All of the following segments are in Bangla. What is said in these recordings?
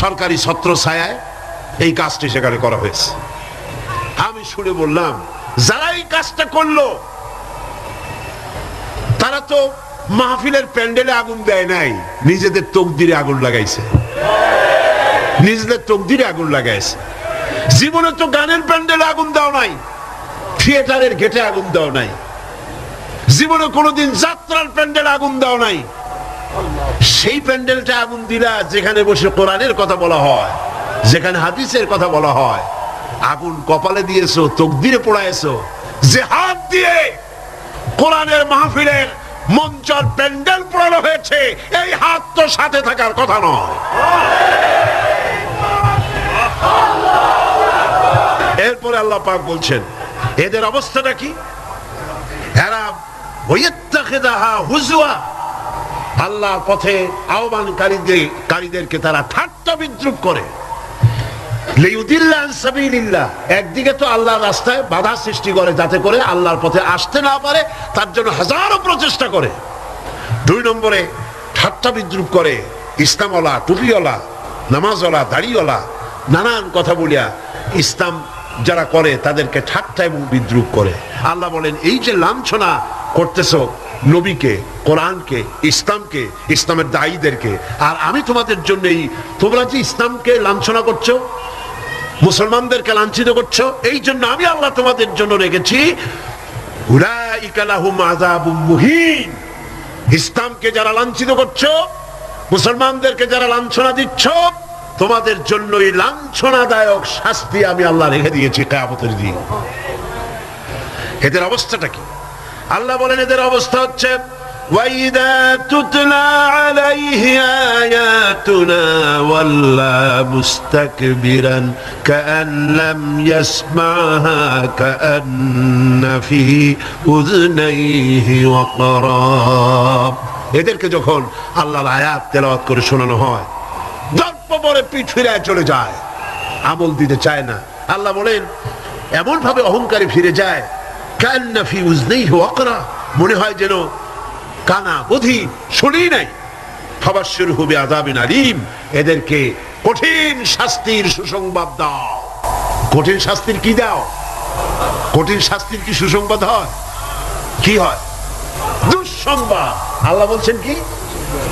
সরকারি ছত্র ছায়ায় এই কাজটি সেখানে করা হয়েছে। আমি শুনে বললাম, যারা এই কাজটা করল, তারা তো মাহফিলের প্যান্ডেলে আগুন দেয় নাই, নিজেদের তকদিরে আগুন লাগাইছে। নিজেদের তকদিরে আগুন লাগাইছে। জীবনে তো গানের প্যান্ডেলে আগুন দাও নাই, থিয়েটারের গেটে আগুন দাও নাই। জীবনে কোনোদিন যাত্রার প্যান্ডেলে আগুন দাও নাই। সেই প্যান্ডেলটা আগুন দিলা যেখানে বসে কোরআনের কথা বলা হয়, যেখানে হাদিসের কথা বলা হয়। আগুন কপালে দিয়েছ, তকদিরে পড়াইছো যে হাত দিয়ে কোরআনের মাহফিলের মঞ্চর প্যান্ডেল পড়ানো হয়েছে, এই হাত তো সাথে থাকার কথা নয়। এরপরে আল্লাহ পাক বলছেন, এদের অবস্থাটা কি? এরা হুজুয়া আল্লাহর পথে আহ্বানকারীদের, কারীদেরকে তারা ঠাট্টা বিদ্রুপ করে। একদিকে তো আল্লাহর রাস্তায় বাধা সৃষ্টি করে যাতে করে আল্লাহর পথে আসতে না পারে, তার জন্য হাজারো প্রচেষ্টা করে। দুই নম্বরে ঠাট্টা বিদ্রুপ করে, ইসলামওয়ালা, টুপিওয়ালা, নামাজওয়ালা, দাড়িওয়ালা, নানান কথা বলিয়া ইসলাম যারা করে তাদেরকে ঠাট্টা এবং বিদ্রুপ করে। আল্লাহ বলেন, এই যে লাঞ্ছনা করতেছো নবীকে, কোরআনকে, ইসলামকে, ইসলামের দায়ীদেরকে। আর আমি তোমাদের জন্যই, তোমরা যে ইসলামকে লাঞ্ছনা করছ, মুসলমানদেরকে লাঞ্ছিত করছ, এই জন্য আমি আল্লাহ তোমাদের জন্য রেখেছি ইসলামকে যারা লাঞ্ছিত করছ, মুসলমানদেরকে যারা লাঞ্ছনা দিচ্ছ, তোমাদের জন্য এই লাঞ্ছনাদায়ক শাস্তি আমি আল্লাহ রেখে দিয়েছি কেয়ামতের দিন। এদের অবস্থাটা কি? আল্লাহ বলেন এদের অবস্থা হচ্ছে وَإِذَا تُتْلَى عَلَيْهِ آيَاتُنَا وَلَّى مُسْتَكْبِرًا كَأَن لَّمْ يَسْمَعْهَا كَأَنَّ فِي أُذُنَيْهِ وَقْرًا এদেরকে যখন আল্লাহর আয়াত তেলাওয়াত করে শোনানো হয় দর্প পরে পিঠ ফিরায় চলে যায় আমল দিতে চায় না আল্লাহ বলেন এমন ভাবে অহংকারে ফিরে যায় কান্না ফি উজনেই ওয়াকরা মনে হয় যেন কানা বধি শুনি নাই। ফাবাসির হবে আযাবিন আলিম। এদেরকে কঠিন শাস্তির সুসংবাদ দাও। কঠিন শাস্তির কি দাও? কঠিন শাস্তির কি সুসংবাদ হয়? কি হয়? দুঃসংবাদ। আল্লাহ বলছেন কি?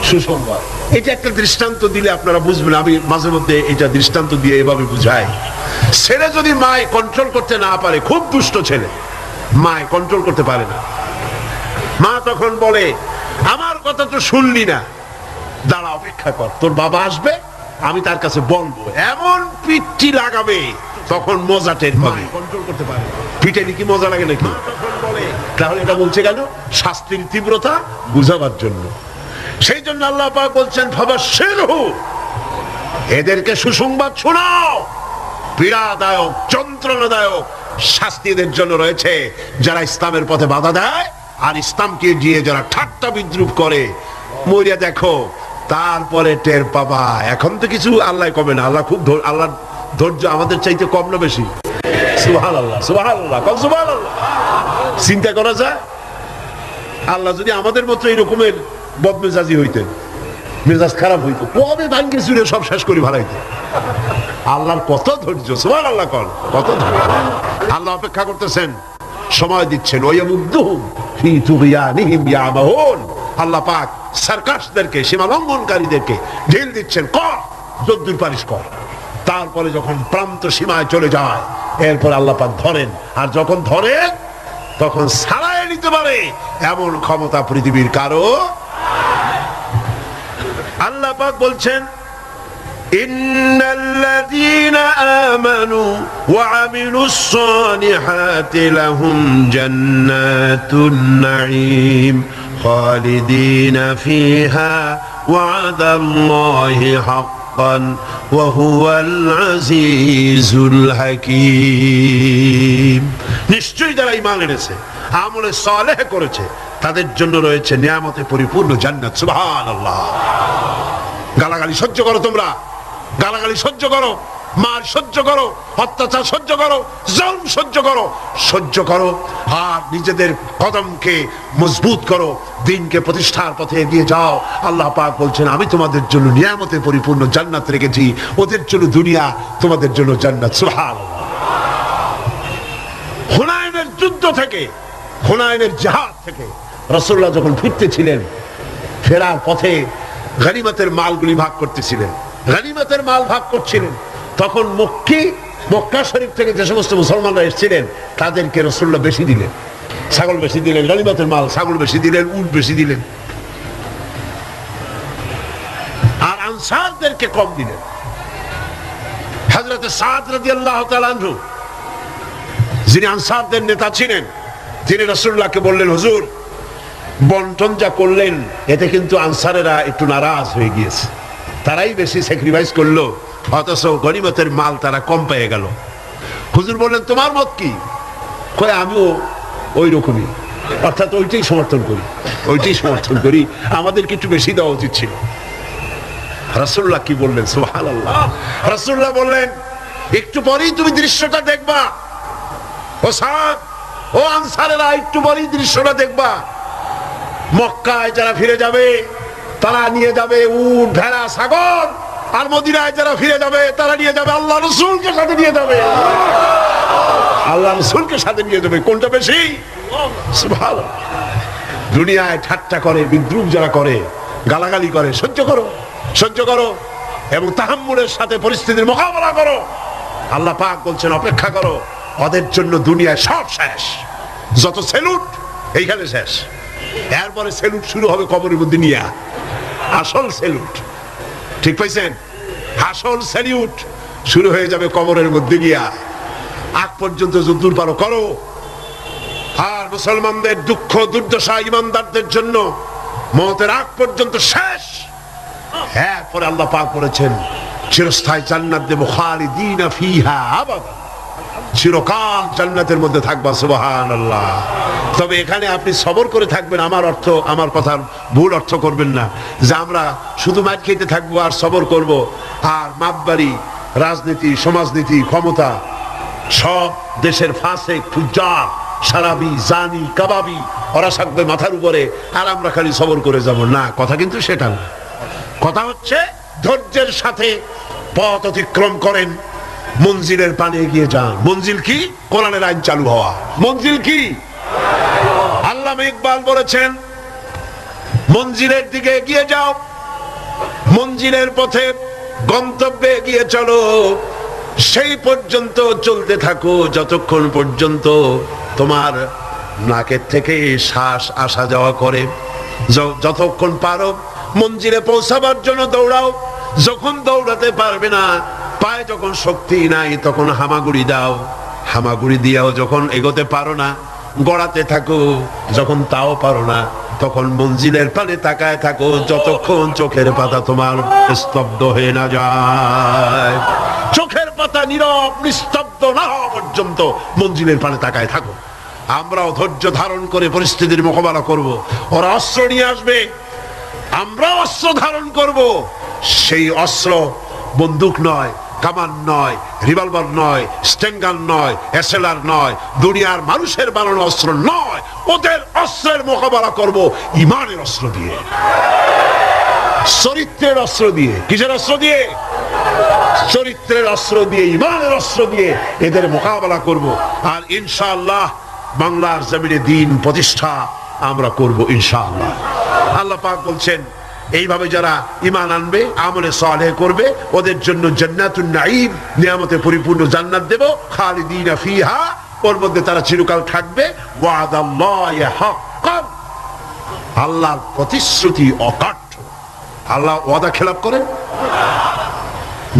সুসংবাদ। এটা একটা দৃষ্টান্ত দিলে আপনারা বুঝবেন। আমি মাঝে মধ্যে এটা দৃষ্টান্ত দিয়ে এভাবে বুঝাই। ছেলে যদি মায় কন্ট্রোল করতে না পারে, খুব দুষ্ট ছেলে। মায় কন্ট্রোল করতে পারে না। মা তখন বলে আমার কথা তো শুনলি না। দাঁড়া অপেক্ষা কর। তোর বাবা আসবে আমি তার কাছে বলব। এমন পিঠটি লাগাবে তখন মজা টের পাবে। কন্ট্রোল করতে পারে পিঠে কি মজা লাগে নাকি? তাহলে এটা বলছে কেন? শাস্তির তীব্রতা বুঝাবার জন্য। সেই জন্য আল্লাহ পাক বলছেন ভাবা শেরহু এদেরকে সুসংবাদ শোনাও। পীড়াদায়ক যন্ত্রণাদায়ক শাস্তি এদের জন্য রয়েছে যারা ইসলামের পথে বাধা দেয়, আর ইসলামকে দিয়ে যারা ঠাট্টা বিদ্রুপ করে মরিয়া দেখো, তারপরে টের পাবা। এখন তো কিছু আল্লাহ কমে না, আল্লাহ খুব আল্লাহ ধৈর্য আমাদের চাইতে কম না বেশি। চিন্তা করা যায়, আল্লাহ যদি আমাদের মতো এরকমের বদমেজাজি হইতেন। মেজাজ খারাপ হইতো। কবে ভাঙ্গে চুরে সব শেষ করে ভাড়াইতে আল্লাহর কত ধৈর্য সুমান আল্লাহ কন, কত ধৈর্য। আল্লাহ অপেক্ষা করতেছেন, সময় দিচ্ছেন। আল্লাহ পাক সার্কাসদেরকে সীমা ঢিল দিচ্ছেন কর যদ্দুর পারিস কর তারপরে যখন প্রান্ত সীমায় চলে যায়, এরপর আল্লাহ পাক ধরেন। আর যখন ধরেন, তখন সারায় নিতে পারে। এমন ক্ষমতা পৃথিবীর কারও পাক বলছেন إن الذين آمنوا وعملوا الصالحات لهم جنات النعيم خالدين فيها وعد الله حقا وهو العزيز الحكيم নিশ্চয়ই যারা ইমান এনেছে আমলে সালেহ করেছে তাদের জন্য রয়েছে নিয়ামতে পরিপূর্ণ জান্নাত সুবহানাল্লাহ গালাগালি সহ্য করো তোমরা। গালাগালি সহ্য করো। মার সহ্য করো। অত্যাচার সহ্য করো। জম সহ্য করো। সহ্য করো আর নিজেদের কদমকে মজবুত করো। দিনকে প্রতিষ্ঠার পথে এগিয়ে যাও। আল্লাহ পাক বলছেন, আমি তোমাদের জন্য নিয়ামতে পরিপূর্ণ জান্নাত রেখেছি। ওদের জন্য দুনিয়া, তোমাদের জন্য জান্নাত। সুহাল হুনায়নের যুদ্ধ থেকে হুনায়নের জাহাজ থেকে রসুল্লাহ যখন ফিরতেছিলেন, ফেরার পথে গানিমতের মালগুলি ভাগ করতেছিলেন। গানিমতের মাল ভাগ করছিলেন। তখন মক্কি, মক্কা শরীফ থেকে যে সমস্ত মুসলমানরা এসেছিলেন, তাদেরকে রসুল্লাহ বেশি দিলেন। ছাগল বেশি দিলেন, গানিমতের মাল ছাগল বেশি দিলেন, উট বেশি দিলেন। আর আনসারদেরকে কম দিলেন। হাজরতে সাদ রাজি আল্লাহ তালানহু যিনি আনসারদের নেতা ছিলেন, তিনি রসুল্লাহকে বললেন, হুজুর বন্টন যা করলেন, এতে কিন্তু আনসারেরা একটু নারাজ হয়ে গিয়েছে। তারাই বেশি স্যাক্রিফাইস করল, অথচ গরিমতের মাল তারা কম পেয়ে গেল। হুজুর বললেন, তোমার মত কি? কয়ে, আমিও ওই রকমই অর্থাৎ ওইটাই সমর্থন করি, ওইটাই সমর্থন করি। আমাদেরকে একটু বেশি দেওয়া উচিত ছিল। রসুল্লাহ কি বললেন? সুহাল আল্লাহ রসুল্লাহ বললেন, একটু পরেই তুমি দৃশ্যটা দেখবা। ও সাদ ও আনসারেরা, একটু পরেই দৃশ্যটা দেখবা। মক্কায় যারা ফিরে যাবে, তারা নিয়ে যাবে উট, ভেড়া সাগর আর মদিনায় যারা ফিরে যাবে, তারা নিয়ে যাবে আল্লাহ রসুলকে সাথে নিয়ে যাবে। আল্লাহ রসুলকে সাথে নিয়ে যাবে। কোনটা বেশি? ভালো দুনিয়ায় ঠাট্টা করে, বিদ্রুপ যারা করে, গালাগালি করে, সহ্য করো সহ্য করো, এবং তাহাম্মুরের সাথে পরিস্থিতির মোকাবেলা করো। আল্লাহ পাক বলছেন, অপেক্ষা করো, ওদের জন্য দুনিয়ায় সব শেষ। যত সেলুট, এইখানে শেষ। এরপরে সেলুট শুরু হবে কবরের মধ্যে নিয়ে। আসল সেলুট ঠিক পাইছেন? আসল সেলিউট শুরু হয়ে যাবে কবরের মধ্যে গিয়া। আগ পর্যন্ত যদ্দূর পারো করো। আর মুসলমানদের দুঃখ, দুর্দশা, ইমানদারদের জন্য মতের আগ পর্যন্ত শেষ। হ্যাঁ পরে আল্লাহ পাক করেছেন চিরস্থায়ী জান্নাত দেব খালিদিন ফিহা আবাদা চিরকাল জান্নাতের মধ্যে থাকবা সুবাহান আল্লাহ তবে এখানে আপনি সবর করে থাকবেন, আমার অর্থ, আমার কথার ভুল অর্থ করবেন না। যে আমরা শুধু মাছ খেতে থাকব আর সবর করব, আর মাপবাড়ি, রাজনীতি, সমাজনীতি, ক্ষমতা, সব দেশের ফাঁসে ফুজার সারাবি, জানি, কাবাবি, ওরা থাকবে মাথার উপরে, আর আমরা খালি সবর করে যাব। না, কথা কিন্তু সেটা না। কথা হচ্ছে, ধৈর্যের সাথে পথ অতিক্রম করেন, মঞ্জিলের পানে এগিয়ে যান। মঞ্জিল কি? কোরআনের আইন চালু হওয়া। মঞ্জিল কি? আল্লাহ ইকবাল বলেছেন, মঞ্জিলের দিকে এগিয়ে যাও, মঞ্জিলের পথে গন্তব্যে এগিয়ে চলো, সেই পর্যন্ত চলতে থাকো, যতক্ষণ পর্যন্ত তোমার নাকের থেকে শ্বাস আসা যাওয়া করে। যতক্ষণ পারো, মঞ্জিলে পৌঁছাবার জন্য দৌড়াও, যখন দৌড়াতে পারবে না, পায়ে যখন শক্তি নাই, তখন হামাগুড়ি দাও। হামাগুড়ি দিয়াও যখন এগোতে পারো না গড়াতে থাকো। যখন তাও পারো না, তখন মঞ্জিলের পানে তাকায় থাকো। যতক্ষণ চোখের পাতা তোমার স্তব্ধ হয়ে না যায়। চোখের পাতা নীরব, নিস্তব্ধ না হওয়া পর্যন্ত মঞ্জিলের পানে তাকায় থাকো। আমরাও ধৈর্য ধারণ করে পরিস্থিতির মোকাবেলা করব। ওরা অস্ত্র নিয়ে আসবে। আমরা অস্ত্র ধারণ করব। সেই অস্ত্র বন্দুক নয় কামান নয়, রিভলভার নয় স্টেঙ্গান নয়, এসএলআর নয়, দুনিয়ার মানুষের বানানো অস্ত্র নয়, ওদের অস্ত্রের মোকাবেলা করব ইমানের অস্ত্র দিয়ে। চরিত্রের অস্ত্র দিয়ে। কিসের অস্ত্র দিয়ে? চরিত্রের অস্ত্র দিয়ে, ইমানের অস্ত্র দিয়ে এদের মোকাবেলা করব। আর ইনশাআল্লাহ বাংলার জমিনে দিন প্রতিষ্ঠা আমরা করব ইনশাআল্লাহ। আল্লাহ পাক বলছেন এইভাবে যারা ইমান আনবে, আমলে সালেহ করবে, ওদের জন্য জান্নাতুন নাঈম, নিয়ামতে পরিপূর্ণ জান্নাত দেব, খালিদিনা ফিহা, ওর মধ্যে তারা চিরকাল থাকবে আল্লাহর প্রতিশ্রুতি অকাঠ্য আল্লাহ ওয়াদা খেলাপ করেন?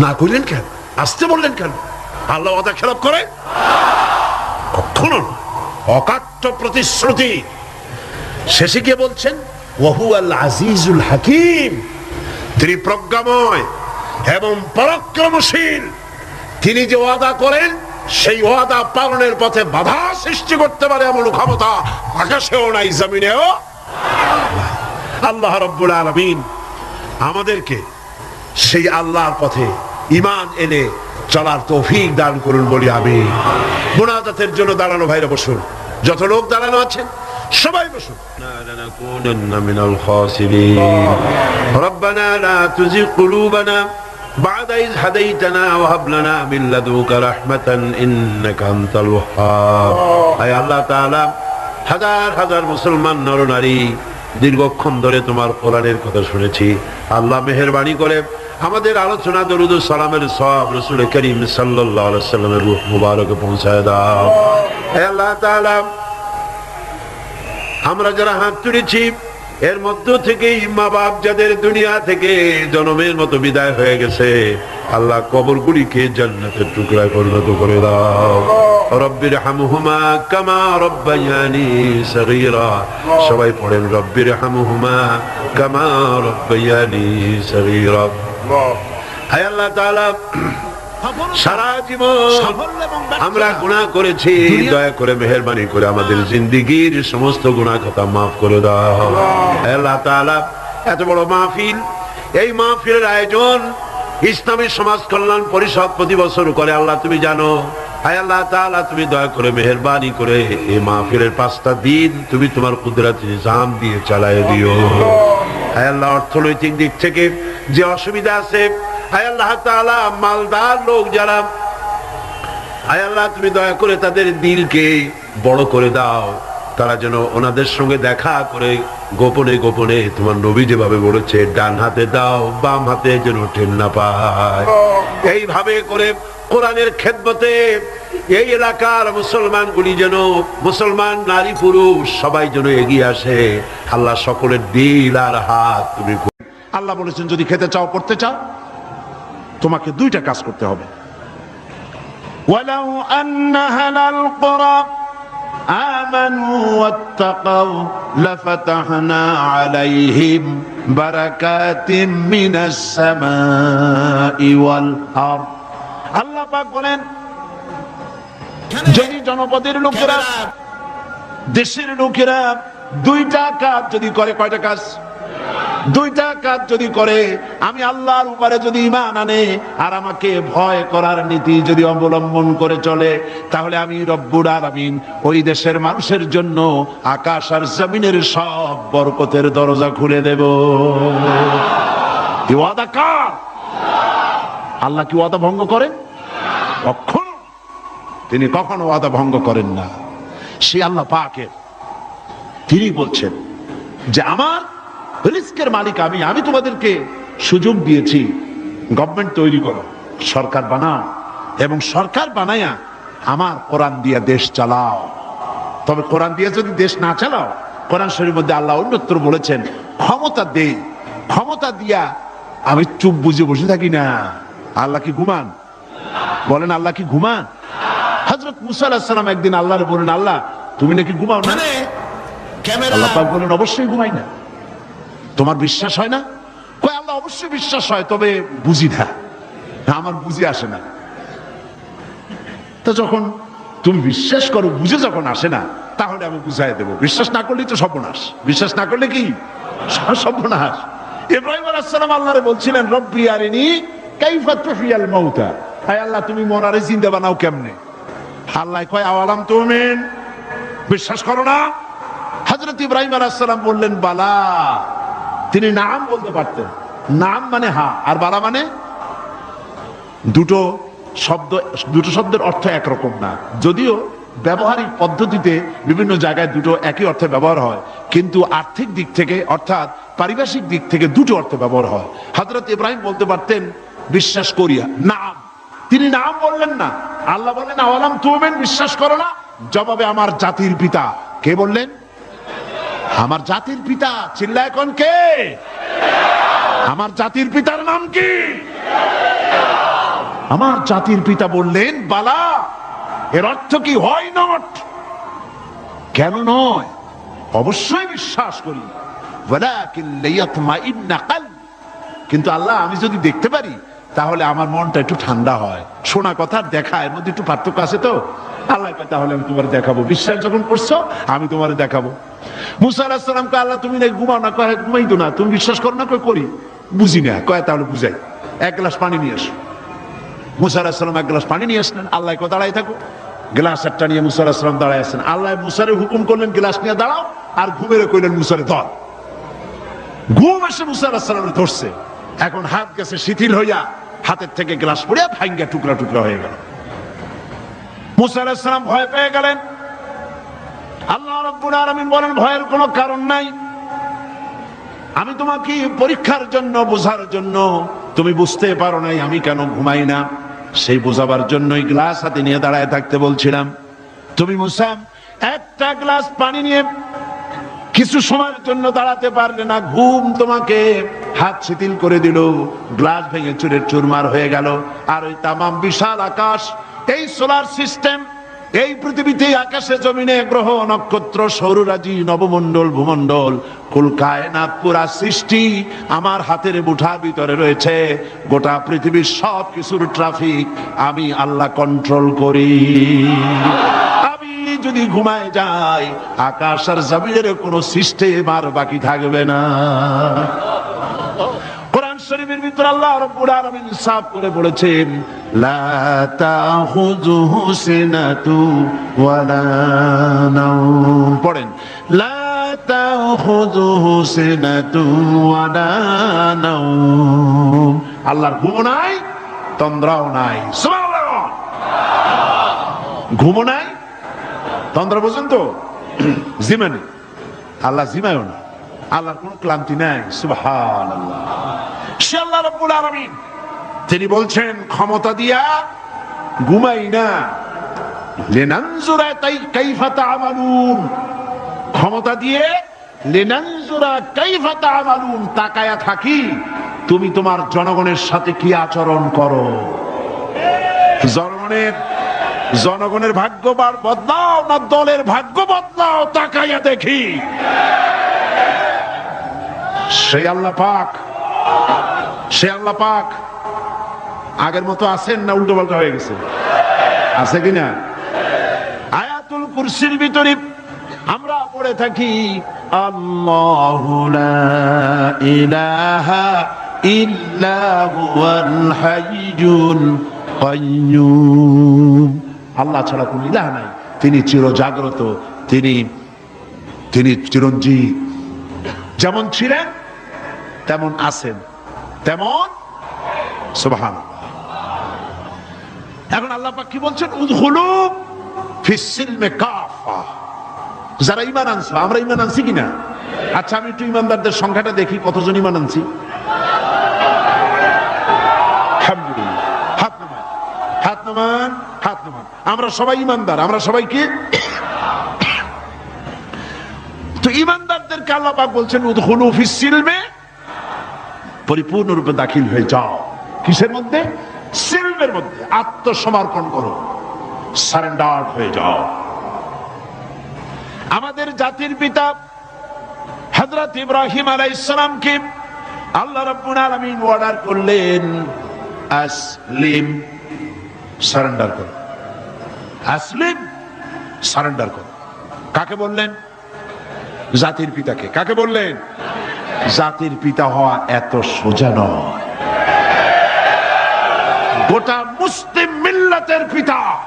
না করলেন কেন? আসতে বললেন কেন? আল্লাহ ওয়াদা খেলাপ করে? কখনো অকাট্য প্রতিশ্রুতি। শেষে গিয়ে বলছেন আজিজুল হাকিম। তিনি প্রজ্ঞাময় এবং পরাক্রমশীল। তিনি যে ওয়াদা করেন, সেই ওয়াদা পালনের পথে বাধা সৃষ্টি করতে পারে এমন ক্ষমতা আকাশেও নাই, জমিনেও আল্লাহ রব্বুল আলমিন আমাদেরকে সেই আল্লাহর পথে ইমান এনে চলার তৌফিক দান করুন বলি আমি মোনাজাতের জন্য দাঁড়ানো ভাইরা বসুন। যত লোক দাঁড়ানো আছে সবাই বসুন لنكونن من الخاسرين ربنا لا تزغ قلوبنا بعد إذ هديتنا وهب لنا من لدنك رحمة إنك أنت الوهاب أي الله تعالى হাজার হাজার মুসলমান নরনারী দীর্ঘক্ষণ ধরে তোমার কোরআনের কথা শুনেছি আল্লাহ মেহরবানি করে আমাদের আলোচনা দরুদ ও সালামের সব রসুল করিম সাল্লাহ সাল্লামের রূপ মুবারকে পৌঁছায় দাও হে আল্লাহ তাআলা আমরা যারা হাত তুলেছি এর মধ্য থেকেই মা বাপ যাদের দুনিয়া থেকে জনমের মতো বিদায় হয়ে গেছে আল্লাহ কবর গুলিকে জান্নাতের টুকরায় পরিণত করে দাও। রব্বির হামহুমা কামা রব্বায়ানি সগীরা। সবাই পড়েন রব্বির হামহুমা কামা রব্বায়ানি সগীরা। আল্লাহ তাআলা সারা জীবন আমরা গুনাহ করেছি দয়া করে মেহরবানি করে আমাদের জিন্দিগির সমস্ত গুনাহ কথা মাফ করে দাও। হে আল্লাহ তাআলা এত বড় মাহফিল। এই মাহফিলের আয়োজন ইসলামী সমাজ কল্যাণ পরিষদ প্রতি বছর করে আল্লাহ তুমি জানো। হায় আল্লাহ তাআলা তুমি দয়া করে মেহরবানি করে এই মাহফিলের পাঁচটা দিন তুমি তোমার কুদরত নিজাম দিয়ে চালায় দিও। হায় আল্লাহ অর্থনৈতিক দিক থেকে যে অসুবিধা আছে আল্লাহ তাআলা, মালদার লোক যারা, হায় আল্লাহ, তুমি দয়া করে তাদের দিলকে বড় করে দাও। তারা যেন ওনাদের সঙ্গে দেখা করে গোপনে গোপনে তোমার নবী যেভাবে বলেছে, ডান হাতে দাও, বাম হাতে যেন ঠেল না পায়। এইভাবে করে কোরআনের খেদমতে এই এলাকার মুসলমানগুলি যেন, মুসলমান নারী পুরুষ সবাই যেন এগিয়ে আসে। আল্লাহ সকলের দিল আর হাত তুমি আল্লাহ বলেছেন, যদি খেতে চাও করতে চাও। তোমাকে দুইটা কাজ করতে হবে ولو أن أهل القرى آمنوا واتقوا لفتحنا عليهم بركات من السماء والأرض আল্লাহ পাক বলেন যদি জনপদের লোকেরা দেশের লোকেরা দুইটা কাজ যদি করে কয়টা কাজ দুইটা কাজ যদি করে, আমি আল্লাহর উপরে যদি ইমান আনে আর আমাকে ভয় করার নীতি যদি অবলম্বন করে চলে, তাহলে আমি রব্বুর আলামিন ওই দেশের মানুষের জন্য আকাশ আর জমিনের সব বরকতের দরজা খুলে দেব। ওয়াদা কার? আল্লাহ কি ওয়াদা ভঙ্গ করেন? কখনো। তিনি কখনো ওয়াদা ভঙ্গ করেন না। সে আল্লাহ পাকের। তিনি বলছেন যে আমার রিস্কের মালিক আমি আমি তোমাদেরকে সুযোগ দিয়েছি। গভর্নমেন্ট তৈরি করো সরকার বানাও এবং সরকার বানায়া আমার কোরআন দিয়া দেশ চালাও। তবে কোরআন দিয়ে যদি দেশ না চালাও কোরআন শরীর মধ্যে আল্লাহ অন্যত্র বলেছেন ক্ষমতা দে ক্ষমতা দিয়া আমি চুপ বুঝে বসে থাকি না। আল্লাহ কি ঘুমান? বলেন আল্লাহ কি ঘুমান? হজরত মুসা একদিন আল্লাহর বলেন আল্লাহ তুমি নাকি ঘুমাও না? মানে ক্যামেরা বলেন অবশ্যই ঘুমাই না। তোমার বিশ্বাস হয় না? কয়, আল্লাহ অবশ্যই বিশ্বাস হয়, তবে বুঝি না। আমার বুঝি আসে না। তো যখন তুমি বিশ্বাস করো, বুঝে যখন আসে না, তাহলে আমি বুঝাই দেবো। বিশ্বাস না করলেই তো সর্বনাশ। বিশ্বাস না করলে কি? সর্বনাশ। ইব্রাহিম আলাইসালাম আল্লাহরে বলছিলেন, রব্বি আরিনি কাইফা তুফিয়াল মাউতা। হায় আল্লাহ, তুমি মরারে জিন্দা বানাও কেমনে? আল্লাহ কয়, আওয়ালাম তুমিন। বিশ্বাস করো না। হজরত ইব্রাহিম আলাইসালাম বললেন, বালা। তিনি নাম বলতে পারতেন। নাম মানে হা, আর বালা মানে? দুটো শব্দ, দুটো শব্দের অর্থ একরকম না। যদিও ব্যবহারিক পদ্ধতিতে বিভিন্ন জায়গায় দুটো একই অর্থে ব্যবহার হয়, কিন্তু আর্থিক দিক থেকে, অর্থাৎ পারিভাষিক দিক থেকে দুটো অর্থে ব্যবহার হয়। হজরত ইব্রাহিম বলতে পারতেন, বিশ্বাস করিয়া, নাম। তিনি নাম বললেন না। আল্লাহ বললেন, আওয়ালাম তুমেন, বিশ্বাস করো না। জবাবে, আমার জাতির পিতা। কে বললেন? আমার জাতির পিতা চিল্লা এখন কে? আমার জাতির পিতার নাম কি? আমার জাতির পিতা বললেন, বালা, এর অর্থ কি হয় নট কেন নয়? অবশ্যই বিশ্বাস করি। কিন্তু আল্লাহ, আমি যদি দেখতে পারি, তাহলে আমার মনটা একটু ঠান্ডা হয়। শোনা কথা দেখা, এর মধ্যে একটু পার্থক্য আছে তো? আল্লাহ তাহলে আমি তোমার দেখাবো। বিশ্বাস যখন করছ, আমি তোমার দেখাবো। মুসা আল্লাহ তুমি নাকি ঘুমাও না? কয়, ঘুমাই না। তুমি বিশ্বাস করো না? কয়, করি। বুঝি না। কয়, তাহলে বুঝাই। এক গ্লাস পানি নিয়ে আসো। এক গ্লাস পানি নিয়ে আসলেন। আল্লাহ দাঁড়াই থাকো। গ্লাস একটা নিয়ে আসছেন আল্লাহ মুসারে হুকুম করলেন, গ্লাস নিয়ে দাঁড়াও। আর ঘুমের কইলেন, মুসারে ধর। ঘুম এসে মুসা ধরছে। এখন হাত গেছে শিথিল হইয়া হাতের থেকে গ্লাস পড়িয়া ভাঙ্গা টুকরা টুকরা হয়ে গেল। মুসা আলাহিসাল্লাম ভয় পেয়ে গেলেন। বলেন, ভয়ের কোনো কারণ নাই। আমি তোমাকে পরীক্ষার জন্য, বোঝার জন্য, তুমি বুঝতে পারো নাই আমি কেন ঘুমাই না। সেই বোঝাবার জন্যই গ্লাস হাতে নিয়ে দাঁড়ায় থাকতে বলছিলাম। তুমি মুসাম, একটা গ্লাস পানি নিয়ে কিছু সময়ের জন্য দাঁড়াতে পারলে না, ঘুম তোমাকে হাত শিথিল করে দিল, গ্লাস ভেঙে চুরের চুরমার হয়ে গেল। আর ওই তামাম বিশাল আকাশ, এই সোলার সিস্টেম এই পৃথিবীতে আকাশে, জমিনে গ্রহ, নক্ষত্র, সৌররাজি, নবমণ্ডল, ভূমণ্ডল, কুল কায়নাত পুরা সৃষ্টি আমার হাতের মুঠার ভিতরে রয়েছে। গোটা পৃথিবীর সব কিছুর ট্রাফিক আমি আল্লাহ কন্ট্রোল করি। আমি যদি ঘুমায় যাই, আকাশ আর জমিনের কোনো সিস্টেম আর বাকি থাকবে না। ভিতর আল্লাহ রব্বুল আলামিন সাফ করে বলেছেন, লা তাখুযুহু সিনাতু ওয়ালা নাওম। পড়েন, লা তাখুযুহু সিনাতু ওয়ালা নাওম। আল্লাহর ঘুম নাই, তন্দ্রাও নাই। সুবহানাল্লাহ। ঘুমও নাই, তন্দ্রা বুঝেন তো জিমানি আল্লাহ জিমায়ও না। আল্লাহর কোন ক্লান্তি নাই সুবহান তিনি বলছেন, ক্ষমতা দিয়া ঘুমাই না। ক্ষমতা দিয়ে থাকি, তুমি তোমার জনগণের সাথে কি আচরণ করো? জনগণের জনগণের ভাগ্য বার বদলাও, না দলের ভাগ্য বদলাও তাকাইয়া দেখি। সে আল্লাহ পাক সে আল্লাহ পাক। আগের মতো আছেন না উল্টো পাল্টা হয়ে গেছে। আছে কিনা? আয়াতুল কুরসির ভিতরে আমরা পড়ে থাকি, আল্লাহু ছাড়া কোন ইলাহ নাই। তিনি চির জাগ্রত তিনি তিনি চিরঞ্জীব। যেমন ছিলেন, তেমন আছেন। তেমন? সুবহান এখন আল্লাহ কি বলছেন? উদখুলু ফিসসিলমে কাফা। যারা ইমান আনছো, আমরা ইমান আনছি কিনা? আচ্ছা আমি একটু ইমানদারদের সংখ্যাটা দেখি, কতজন ইমান আনছি? হাত নামান হাত নামান আমরা সবাই ইমানদার আমরা সবাই কি তো ইমানদারদেরকে আল্লাহ বলছেন ফিসসিলমে পরিপূর্ণরূপে দাখিল হয়ে যাও। কিসের মধ্যে? সিলমের মধ্যে। আত্মসমর্পণ করো। সারেন্ডার হয়ে যাও। আমাদের জাতির পিতা হযরত ইব্রাহিম আলাইহিস সালামকে আল্লাহ রাব্বুল আলামিন অর্ডার করলেন, আসলিম, সারেন্ডার করো। আসলিম, সারেন্ডার করো। কাকে বললেন? জাতির পিতাকে। কাকে বললেন? জাতির পিতা হওয়া এত সোজা নয়। গোটা মুসলিম মিল্লাতের পিতা,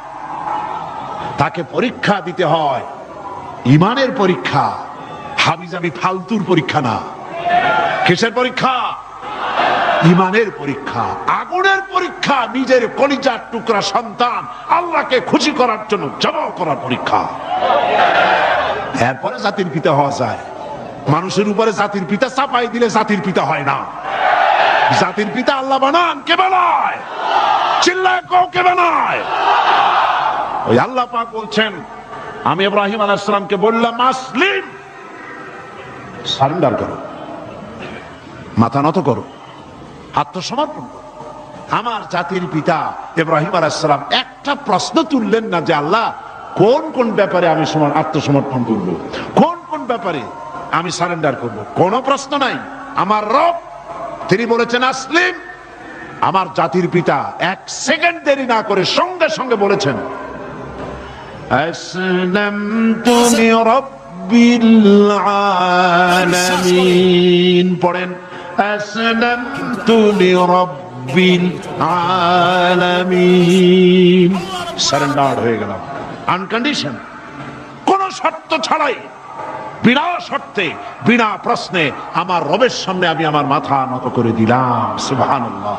তাকে পরীক্ষা দিতে হয়। ইমানের পরীক্ষা হাবিজাবি ফালতুর পরীক্ষা না। কিসের পরীক্ষা? ইমানের পরীক্ষা, আগুনের পরীক্ষা, নিজের কলিজার টুকরা সন্তান, আল্লাহকে খুশি করার জন্য জবাব করার পরীক্ষা। এরপরে জাতির পিতা হওয়া যায়। মানুষের উপরে জাতির পিতা চাপাই দিলে জাতির পিতা হয় না। জাতির পিতা আল্লাহ বানান, কে বানায়? চিল্লায় কও, কে বানায়? ওই আল্লাহ পাক বলছেন, আমি ইব্রাহিম আলাইহিস সালামকে বললাম আসলিম সারেন্ডার করো। মাথা নত করো। আত্মসমর্পণ করো। আমার জাতির পিতা ইব্রাহিম আলাইহিস সালাম একটা প্রশ্ন তুললেন না যে আল্লাহ কোন কোন ব্যাপারে আমি সমর- আত্মসমর্পণ করব? কোন কোন ব্যাপারে আমি সারেন্ডার করব? কোন প্রশ্ন নাই। আমার রব, তিনি বলেছেন, আসলিম। আমার জাতির পিতা এক সেকেন্ড দেরি না করে সঙ্গে সঙ্গে বলেছেন পড়েন সারেন্ডার হয়ে গেলাম। আনকন্ডিশন কোন শর্ত ছাড়াই, বিনা শর্তে, বিনা প্রশ্নে আমার রবের সামনে আমি আমার মাথা নত করে দিলাম। সুবহানাল্লাহ।